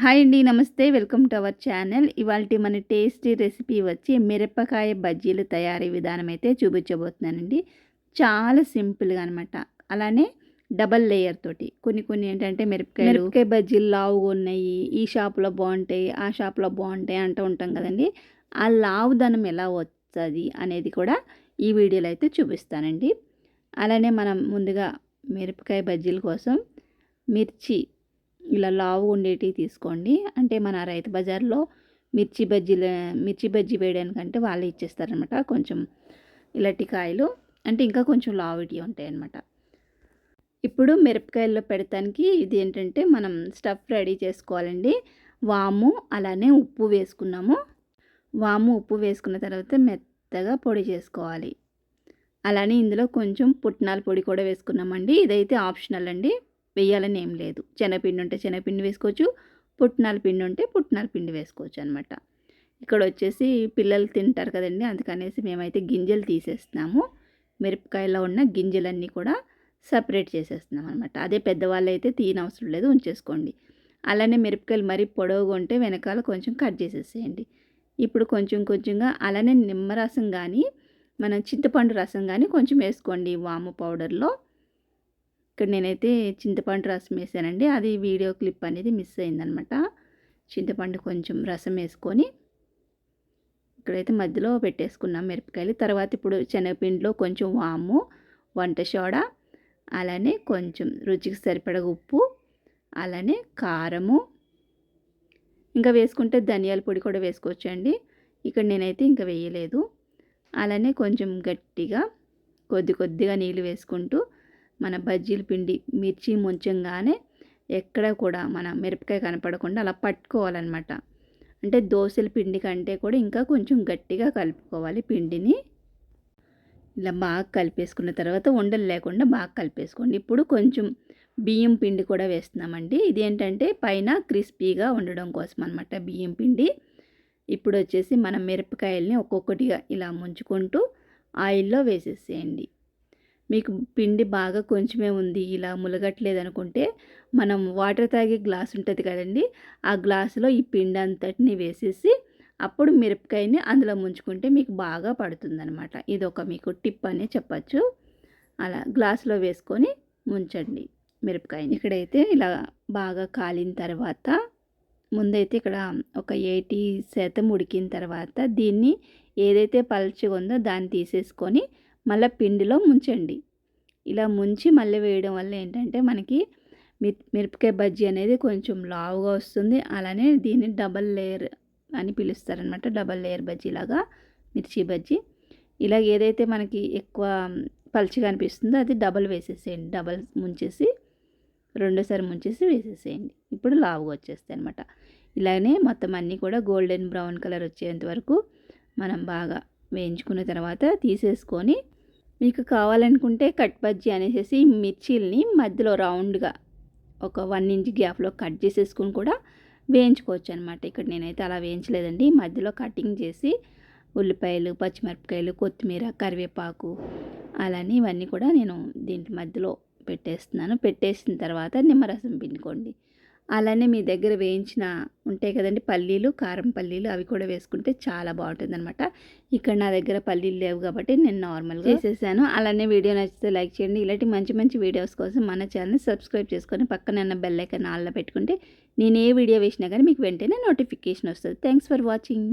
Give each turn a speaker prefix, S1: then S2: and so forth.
S1: Hi అండి నమస్తే. Welcome to our channel. ఇవాళ మన టేస్టీ రెసిపీ వచ్చి మిరపకాయ బజ్జీలు తయారీ విధానం అయితే చూపించబోతున్నానండి. చాలా సింపుల్గా అనమాట అలానే డబల్ లేయర్ తోటి. కొన్ని కొన్ని ఏంటంటే మిరపకాయ మిరపకాయ బజ్జీలు లావుగా ఉన్నాయి ఈ షాప్లో బాగుంటాయి ఆ షాప్లో బాగుంటాయి అంటూ ఉంటాం కదండి. ఆ లావుదనం ఎలా వస్తుంది అనేది కూడా ఈ వీడియోలో అయితే చూపిస్తానండి. అలానే మనం ముందుగా మిరపకాయ బజ్జీల కోసం మిర్చి ఇలా లావు ఉండేటివి తీసుకోండి. అంటే మన రైతు బజార్లో మిర్చి బజ్జీలు మిర్చి బజ్జీ వేయడానికంటే వాళ్ళు ఇచ్చేస్తారనమాట కొంచెం ఇలాంటి కాయలు అంటే ఇంకా కొంచెం లావుటి ఉంటాయి అన్నమాట ఇప్పుడు మిరపకాయల్లో పెడతానికి ఇది ఏంటంటే మనం స్టఫ్ రెడీ చేసుకోవాలండి. వాము అలానే ఉప్పు వేసుకున్నాము. వాము ఉప్పు వేసుకున్న తర్వాత మెత్తగా పొడి చేసుకోవాలి. అలానే ఇందులో కొంచెం పుట్నాల పొడి కూడా వేసుకున్నామండి. ఇదైతే ఆప్షనల్ అండి. వేయాలని ఏం లేదు. శనగపిండి ఉంటే శనగపిండి వేసుకోవచ్చు పుట్నాల పిండి ఉంటే పుట్నాల పిండి వేసుకోవచ్చు అనమాట ఇక్కడ వచ్చేసి పిల్లలు తింటారు కదండి అందుకనేసి మేమైతే గింజలు తీసేస్తున్నాము. మిరపకాయలో ఉన్న గింజలన్నీ కూడా సపరేట్ చేసేస్తున్నాం అనమాట అదే పెద్దవాళ్ళు అయితే తీయనవసరం లేదు ఉంచేసుకోండి. అలానే మిరపకాయలు మరీ పొడవుగా ఉంటే వెనకాల కొంచెం కట్ చేసేసేయండి. ఇప్పుడు కొంచెం కొంచెంగా అలానే నిమ్మరసం కానీ మనం చింతపండు రసం కానీ కొంచెం వేసుకోండి. వాము పౌడర్లో ఇక్కడ నేనైతే చింతపండు రసం వేసానండి. అది వీడియో క్లిప్ అనేది మిస్ అయిందనమాట. చింతపండు కొంచెం రసం వేసుకొని ఇక్కడైతే మధ్యలో పెట్టేసుకున్నాం మిరపకాయలు. తర్వాత ఇప్పుడు శనగపిండిలో కొంచెం వాము వంట సోడా అలానే కొంచెం రుచికి సరిపడ ఉప్పు అలానే కారము. ఇంకా వేసుకుంటే ధనియాల పొడి కూడా వేసుకోవచ్చండి. ఇక్కడ నేనైతే ఇంకా వేయలేదు. అలానే కొంచెం గట్టిగా కొద్ది కొద్దిగా నీళ్ళు వేసుకుంటూ మన బజ్జీల పిండి మిర్చి ముంచంగానే ఎక్కడ కూడా మన మిరపకాయ కనపడకుండా అలా పట్టుకోవాలన్నమాట. అంటే దోశల పిండి కంటే కూడా ఇంకా కొంచెం గట్టిగా కలుపుకోవాలి పిండిని. ఇలా బాగా కలిపేసుకున్న తర్వాత ఉండలు లేకుండా బాగా కలిపేసుకోండి. ఇప్పుడు కొంచెం బియ్యం పిండి కూడా వేస్తున్నామండి. ఇది ఏంటంటే పైన క్రిస్పీగా ఉండడం కోసం అనమాట బియ్యం పిండి. ఇప్పుడు వచ్చేసి మనం మిరపకాయల్ని ఒక్కొక్కటిగా ఇలా ముంచుకుంటూ ఆయిల్లో వేసేసేయండి. మీకు పిండి బాగా కొంచెమే ఉంది ఇలా ములగట్లేదు అనుకుంటే మనం వాటర్ తాగే గ్లాస్ ఉంటుంది కదండి ఆ గ్లాసులో ఈ పిండి అంతటిని వేసేసి అప్పుడు మిరపకాయని అందులో ముంచుకుంటే మీకు బాగా పడుతుందనమాట ఇది ఒక మీకు టిప్ అనే చెప్పచ్చు. అలా గ్లాసులో వేసుకొని ముంచండి మిరపకాయని. ఇక్కడైతే ఇలా బాగా కాలిన తర్వాత ముందైతే ఇక్కడ ఒక ఎయిటీ శాతం ఉడికిన తర్వాత దీన్ని ఏదైతే పలుచగా ఉందో దాన్ని తీసేసుకొని మళ్ళీ పిండిలో ముంచండి. ఇలా ముంచి మళ్ళీ వేయడం వల్ల ఏంటంటే మనకి మిరపకాయ బజ్జీ అనేది కొంచెం లావుగా వస్తుంది. అలానే దీన్ని డబల్ లేయర్ అని పిలుస్తారనమాట డబల్ లేయర్ బజ్జీ లాగా మిర్చి బజ్జీ. ఇలా ఏదైతే మనకి ఎక్కువ పలుచగా అనిపిస్తుందో అది డబల్ వేసేసేయండి. డబల్ ముంచేసి రెండోసారి ముంచేసి వేసేసేయండి. ఇప్పుడు లావుగా వచ్చేస్తాయి అనమాట ఇలానే మొత్తం అన్నీ కూడా గోల్డెన్ బ్రౌన్ కలర్ వచ్చేంత వరకు మనం బాగా వేయించుకున్న తర్వాత తీసేసుకొని మీకు కావాలనుకుంటే కట్ బజ్జీ అనేసి మిర్చీల్ని మధ్యలో రౌండ్గా ఒక వన్ ఇంచ్ గ్యాప్లో కట్ చేసేసుకుని కూడా వేయించుకోవచ్చు అనమాట ఇక్కడ నేనైతే అలా వేయించలేదండి. మధ్యలో కటింగ్ చేసి ఉల్లిపాయలు పచ్చిమిరపకాయలు కొత్తిమీర కరివేపాకు అలానే ఇవన్నీ కూడా నేను దీంట్లో మధ్యలో పెట్టేస్తున్నాను. పెట్టేసిన తర్వాత నిమ్మరసం పిండుకోండి. అలానే మీ దగ్గర వేయించిన ఉంటాయి కదండి పల్లీలు కారం పల్లీలు అవి కూడా వేసుకుంటే చాలా బాగుంటుంది అనమాట ఇక్కడ నా దగ్గర పల్లీలు లేవు కాబట్టి నేను నార్మల్గా వేసేసాను అలానే వీడియో నచ్చితే లైక్ చేయండి. ఇలాంటి మంచి మంచి వీడియోస్ కోసం మన ఛానల్ సబ్స్క్రైబ్ చేసుకొని పక్కన ఉన్న బెల్ ఐకన్ ఆల్లో పెట్టుకుంటే నేను ఏ వీడియో వేసినా కానీ మీకు వెంటనే నోటిఫికేషన్ వస్తుంది. Thanks for watching.